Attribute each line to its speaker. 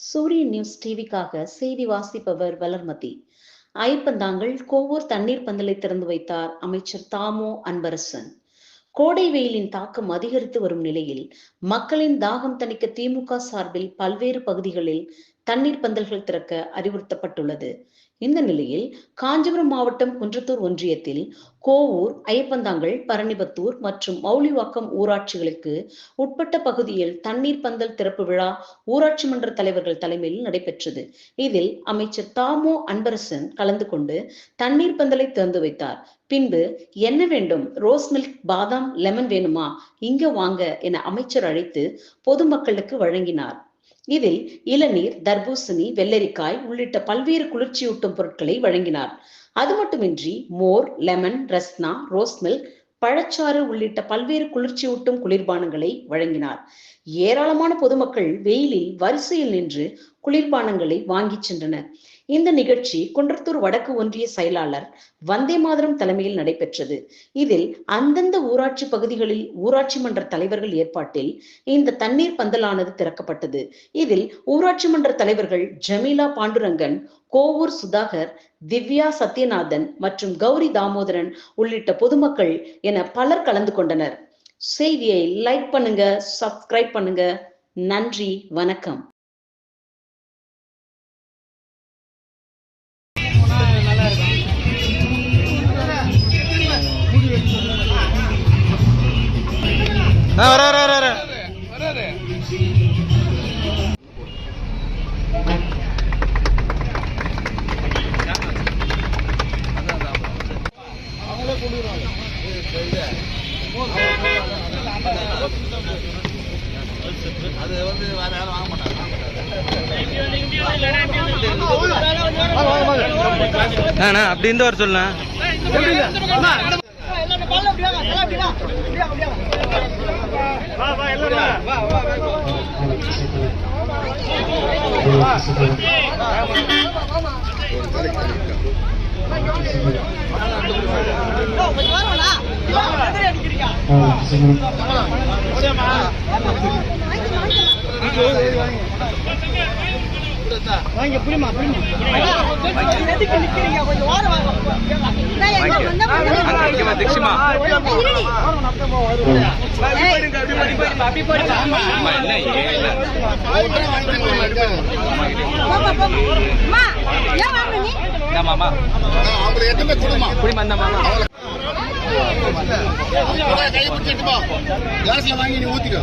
Speaker 1: சூரிய நியூஸ் டிவிக்காக செய்தி வாசிப்பவர் வளர்மதி. ஐப்பந்தாங்கள் கோவூர் தண்ணீர் பந்தலை திறந்து வைத்தார் அமைச்சர் தாமோ அன்பரசன். கோடை வெயிலின் தாக்கம் அதிகரித்து வரும் நிலையில் மக்களின் தாகம் தணிக்க திமுக சார்பில் பல்வேறு பகுதிகளில் தண்ணீர் பந்தல்கள் திறக்க அறிவுறுத்தப்பட்டுள்ளது. இந்த நிலையில் காஞ்சிபுரம் மாவட்டம் குன்றத்தூர் ஒன்றியத்தில் கோவூர் ஐயப்பந்தாங்கல் பரணிபத்தூர் மற்றும் மௌலிவாக்கம் ஊராட்சிகளுக்கு உட்பட்ட பகுதியில் தண்ணீர் பந்தல் திறப்பு விழா ஊராட்சி மன்ற தலைவர்கள் தலைமையில் நடைபெற்றது. இதில் அமைச்சர் தாமோ அன்பரசன் கலந்து கொண்டு தண்ணீர் பந்தலை திறந்து வைத்தார். பின்பு என்ன வேண்டும்? ரோஸ் மில்க் பாதாம் லெமன் வேணுமா? இங்க வாங்க என அமைச்சர் அழைத்து பொதுமக்களுக்கு வழங்கினார். இதில் இளநீர் தர்பூசணி வெள்ளரிக்காய் உள்ளிட்ட பல்வேறு குளிர்ச்சியூட்டும் பொருட்களை வழங்கினார். அது மட்டுமின்றி மோர் லெமன் ரஸ்னா ரோஸ் மில்க் பழச்சாறு உள்ளிட்ட பல்வேறு குளிர்ச்சியூட்டும் குளிர்பானங்களை வழங்கினார். ஏராளமான பொதுமக்கள் வெயிலில் வரிசையில் நின்று குளிர்பானங்களை வாங்கிச் சென்றனர். இந்த நிகழ்ச்சி குன்றத்தூர் வடக்கு ஒன்றிய செயலாளர் வந்தே மாதரம் தலைமையில் நடைபெற்றது. இதில் அந்தந்த ஊராட்சி பகுதிகளில் ஊராட்சி மன்ற தலைவர்கள் ஏற்பாட்டில் இந்த தண்ணீர் பந்தலானது திறக்கப்பட்டது. இதில் ஊராட்சி மன்ற தலைவர்கள் ஜமீலா பாண்டுரங்கன் கோவூர் சுதாகர் திவ்யா சத்யநாதன் மற்றும் கௌரி தாமோதரன் உள்ளிட்ட பொதுமக்கள் என பலர் கலந்து கொண்டனர். செய்தியை லைக் பண்ணுங்க சப்ஸ்கிரைப் பண்ணுங்க. நன்றி வணக்கம்.
Speaker 2: வர வர வர வர
Speaker 3: அது வந்து வேற யாரும் வாங்க மாட்டாங்க
Speaker 2: அண்ணா அப்படி இருந்து வர சொல்லுண்ணா இங்க திக்ஷிமா மாமா
Speaker 3: அவங்களுக்கு கிளாஸ்ல வாங்கி நீ ஊத்திக்கோ